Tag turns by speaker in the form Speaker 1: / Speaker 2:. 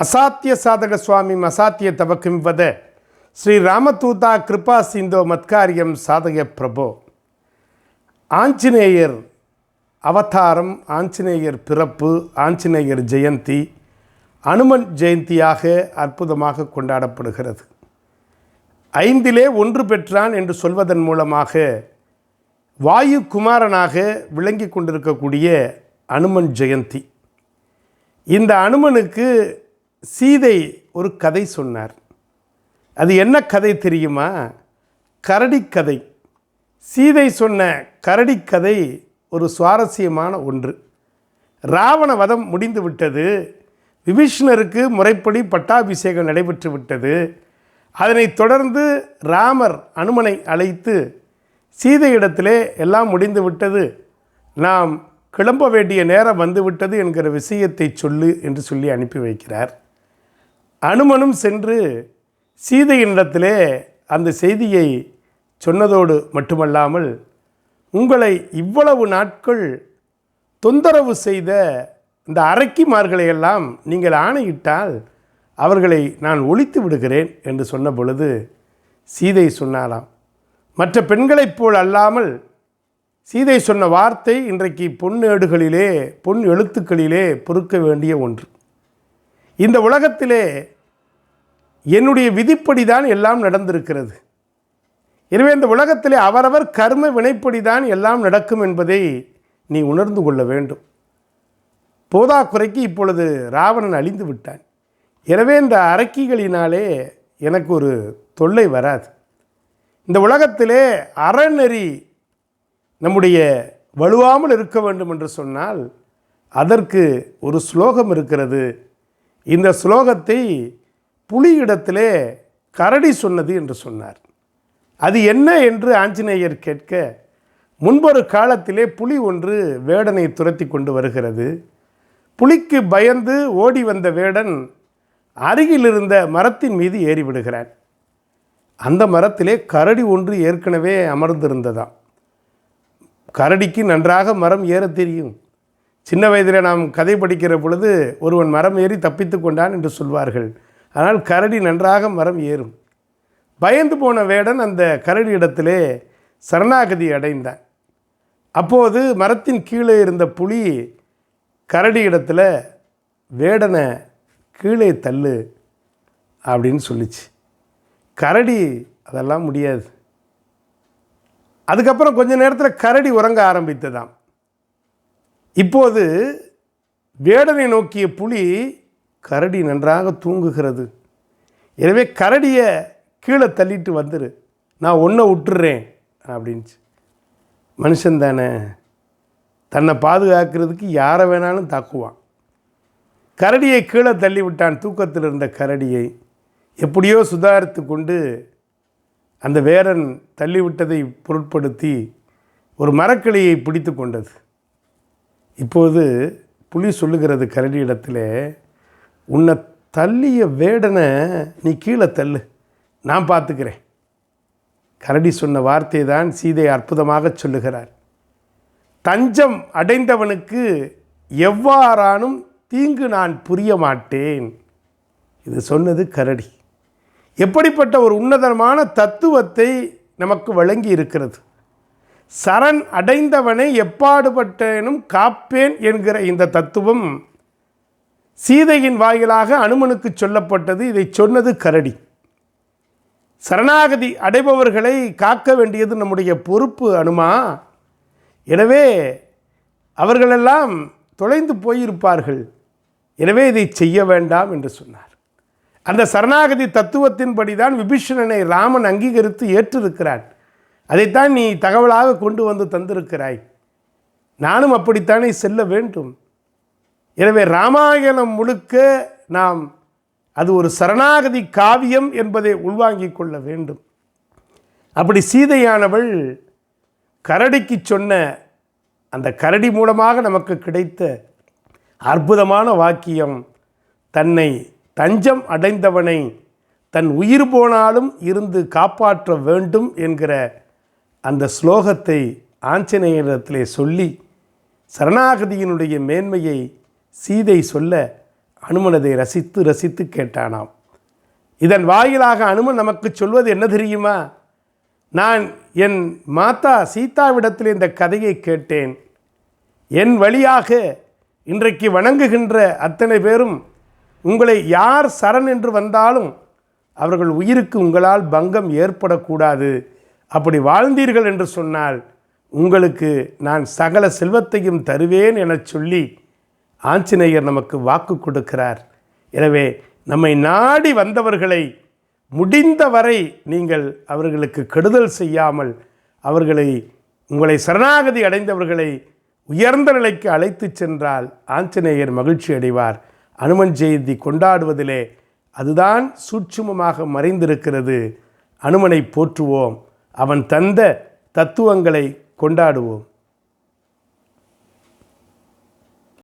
Speaker 1: ಅಸಾಧ್ಯ ಸಾಧಕ ಸ್ವಾಮಿ ಅಸಾಧ್ಯ ತವಕಿಂವದ ಶ್ರೀ ರಾಮದೂತ ಕೃಪಾ ಸಿಂಧೋ மத்காரியம் சாதக பிரபோ ஆஞ்சநேயர் அவதாரம் ஆஞ்சநேயர் பிறப்பு ஆஞ்சநேயர் ஜெயந்தி அனுமன் ஜெயந்தியாக அற்புதமாக கொண்டாடப்படுகிறது ஐந்திலே ஒன்று பெற்றான் என்று சொல்வதன் மூலமாக வாயு குமாரனாக விளங்கி கொண்டிருக்கக்கூடிய அனுமன் ஜெயந்தி இந்த அனுமனுக்கு சீதை ஒரு கதை சொன்னார். அது என்ன கதை தெரியுமா? கரடிக்கதை சீதை சொன்ன கரடிக்கதை ஒரு சுவாரஸ்யமான ஒன்று. ராவண வதம் முடிந்து விட்டது. விபீஷ்ணருக்கு முறைப்படி பட்டாபிஷேகம் நடைபெற்று விட்டது. அதனைத் தொடர்ந்து ராமர் அனுமனை அழைத்து சீதையிடத்திலே எல்லாம் முடிந்து விட்டது. நாம் கிளம்ப வேண்டிய நேரம் வந்துவிட்டது என்கிற விஷயத்தை சொல்லு என்று சொல்லி அனுப்பி வைக்கிறார். அனுமனும் சென்று சீதையினிடத்திலே அந்த செய்தியை சொன்னதோடு மட்டுமல்லாமல் உங்களை இவ்வளவு நாட்கள் தொந்தரவு செய்த இந்த அரக்கிமார்களை எல்லாம் நீங்கள் ஆணையிட்டால் அவர்களை நான் ஒழித்து விடுகிறேன் என்று சொன்ன பொழுது சீதை சொன்னாராம். மற்ற பெண்களைப் போல் அல்லாமல் சீதை சொன்ன வார்த்தை இன்றைக்கு பொன்னேடுகளிலே பொன் எழுத்துக்களிலே பொறுக்க வேண்டிய ஒன்று. இந்த உலகத்திலே என்னுடைய விதிப்படி தான் எல்லாம் நடந்திருக்கிறது. எனவே இந்த உலகத்திலே அவரவர் கர்ம வினைப்படி தான் எல்லாம் நடக்கும் என்பதை நீ உணர்ந்து கொள்ள வேண்டும். போதாக்குறைக்கு இப்பொழுது ராவணன் அழிந்து விட்டான். எனவே இந்த அரக்கிகளினாலே எனக்கு ஒரு தொல்லை வராது. இந்த உலகத்திலே அறநெறி நம்முடைய வலுவாமல் இருக்க வேண்டும் என்று சொன்னால் அதற்கு ஒரு ஸ்லோகம் இருக்கிறது. இந்த ஸ்லோகத்தை புலியிடத்திலே கரடி சொன்னது என்று சொன்னார். அது என்ன என்று ஆஞ்சநேயர் கேட்க முன்பொரு காலத்திலே புலி ஒன்று வேடனை துரத்தி கொண்டு வருகிறது. புலிக்கு பயந்து ஓடி வந்த வேடன் அருகிலிருந்த மரத்தின் மீது ஏறிவிடுகிறான். அந்த மரத்திலே கரடி ஒன்று ஏற்கனவே அமர்ந்திருந்ததாம். கரடிக்கு நன்றாக மரம் ஏற தெரியும். சின்ன வயதில் நாம் கதை படிக்கிற பொழுது ஒருவன் மரம் ஏறி தப்பித்து கொண்டான் என்று சொல்வார்கள். ஆனால் கரடி நன்றாக மரம் ஏறும். பயந்து போன வேடன் அந்த கரடி இடத்திலே சரணாகதி அடைந்தான். அப்போது மரத்தின் கீழே இருந்த புலி கரடி இடத்துல வேடனை கீழே தள்ளு அப்படின்னு சொல்லிச்சு. கரடி அதெல்லாம் முடியாது. அதுக்கப்புறம் கொஞ்ச நேரத்தில் கரடி உறங்க ஆரம்பித்ததாம். இப்போது வேடனை நோக்கிய புலி கரடி நன்றாக தூங்குகிறது. எனவே கரடியை கீழே தள்ளிட்டு வந்துரு. நான் ஒன்றை விட்டுறேன் அப்படின்ச்சு. மனுஷன் தானே. தன்னை பாதுகாக்கிறதுக்கு யாரை வேணாலும் தாக்குவான். கரடியை கீழே தள்ளி விட்டான் தூக்கத்தில் இருந்த கரடியை. எப்படியோ சுதாரித்து கொண்டு அந்த வேரன் தள்ளிவிட்டதை பொருட்படுத்தி ஒரு மரக்கிளையை பிடித்து கொண்டது. இப்போது புலி சொல்லுகிறது கரடி இடத்துல உன்னை தள்ளிய வேடனை நீ கீழே தள்ளு நான் பார்த்துக்கிறேன். கரடி சொன்ன வார்த்தை தான் சீதை அற்புதமாக சொல்லுகிறார். தஞ்சம் அடைந்தவனுக்கு எவ்வாறானும் தீங்கு நான் புரிய மாட்டேன். இது சொன்னது கரடி. எப்படிப்பட்ட ஒரு உன்னதமான தத்துவத்தை நமக்கு வழங்கி இருக்கிறது சரண் அடைந்தவனை எப்பாடுபட்டேனும் காப்பேன் என்கிற இந்த தத்துவம் சீதையின் வாயிலாக அனுமனுக்கு சொல்லப்பட்டது இதை சொன்னது கரடி. சரணாகதி அடைபவர்களை காக்க வேண்டியது நம்முடைய பொறுப்பு அனுமா. எனவே அவர்களெல்லாம் தொலைந்து போயிருப்பார்கள். எனவே இதை செய்ய வேண்டாம் என்று சொன்னார். அந்த சரணாகதி தத்துவத்தின்படி தான் விபீஷணனை ராமன் அங்கீகரித்து ஏற்றிருக்கிறான். அதைத்தான் நீ தகவலாக கொண்டு வந்து தந்திருக்கிறாய். நானும் அப்படித்தானே செல்ல வேண்டும். எனவே ராமாயணம் முழுக்க நாம் அது ஒரு சரணாகதி காவியம் என்பதை உள்வாங்கிக் கொள்ள வேண்டும். அப்படி சீதையானவள் கரடிக்கு சொன்ன அந்த கரடி மூலமாக நமக்கு கிடைத்த அற்புதமான வாக்கியம் தன்னை தஞ்சம் அடைந்தவனை தன் உயிர் போனாலும் இருந்து காப்பாற்ற வேண்டும் என்கிற அந்த ஸ்லோகத்தை ஆஞ்சநேயரிடத்திலே சொல்லி சரணாகதியினுடைய மேன்மையை சீதை சொல்ல அனுமனதை ரசித்து ரசித்து கேட்டானாம். இதன் வாயிலாக அனுமன் நமக்கு சொல்வது என்ன தெரியுமா? நான் என் மாதா சீதாவிடத்தில் இந்த கதையை கேட்டேன். என் வழியாக இன்றைக்கு வணங்குகின்ற அத்தனை பேரும் உங்களை யார் சரண் என்று வந்தாலும் அவர்கள் உயிருக்கு உங்களால் பங்கம் ஏற்படக்கூடாது. அப்படி வாழ்ந்தீர்கள் என்று சொன்னால் உங்களுக்கு நான் சகல செல்வத்தையும் தருவேன் எனச் சொல்லி ஆஞ்சநேயர் நமக்கு வாக்கு கொடுக்கிறார். எனவே நம்மை நாடி வந்தவர்களை முடிந்தவரை நீங்கள் அவர்களுக்கு கெடுதல் செய்யாமல் அவர்களை உங்களை சரணாகதி அடைந்தவர்களை உயர்ந்த நிலைக்கு அழைத்துச் சென்றால் ஆஞ்சநேயர் மகிழ்ச்சி அடைவார். அனுமன் ஜெயந்தி கொண்டாடுவதிலே அதுதான் சூட்சுமமாக மறைந்திருக்கிறது. அனுமனை போற்றுவோம். அவன் தந்த தத்துவங்களை கொண்டாடுவோம்.